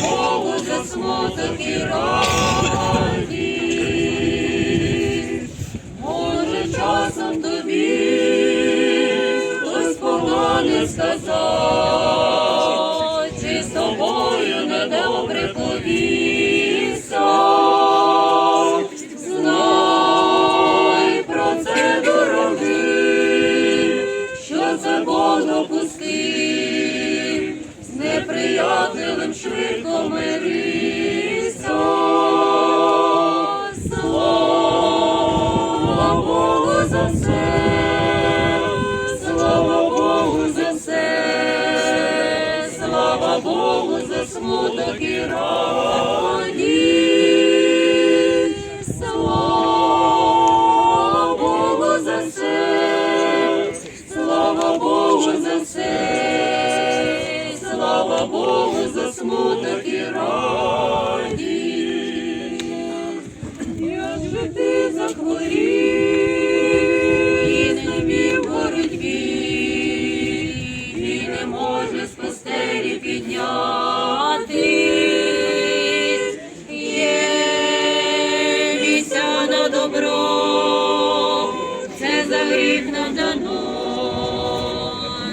Богу за смуток і радість. Може, часом тобі хтось погане сказав. швидко мирися, слава Богу за все, слава Богу за все, слава Богу за смуток і радість, слава Богу за все, слава Богу за все. Слава Богу за смуток і радість. Як же ти захворів і тобі в боротьбі, і не може з постелі піднятись, є місця на добро, це за гріх нам дано,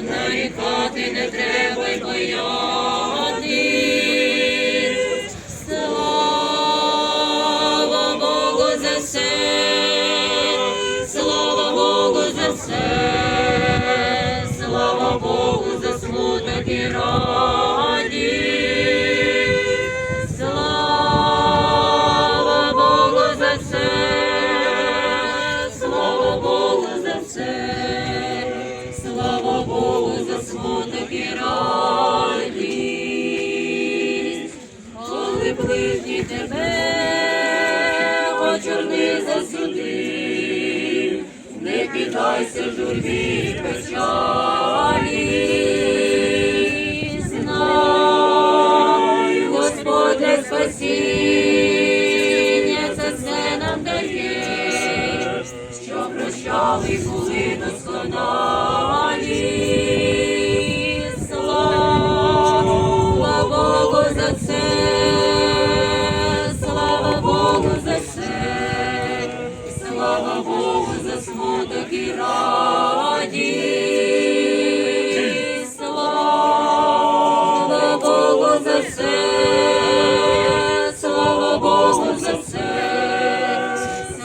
нарікати не треба не піддайся журбі печалі. Знай, Господь для це все нам дає, що прощали були досконалі. І слава Богу за це, слава Богу за це,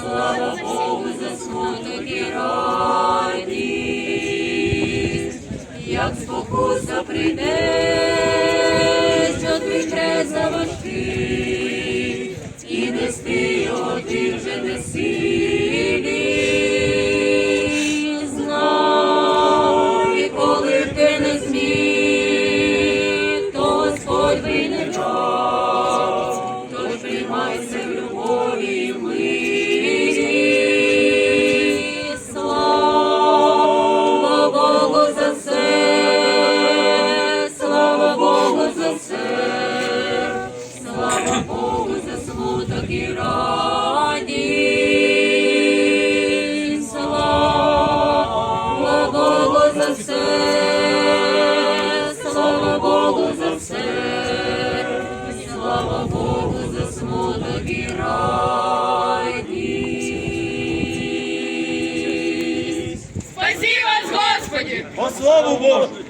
слава Богу за смуток як спокуса прийде, все, слава Богу за все, слава Богу за смуток і радість. Спасибо, вас, Господи! По славу Божу!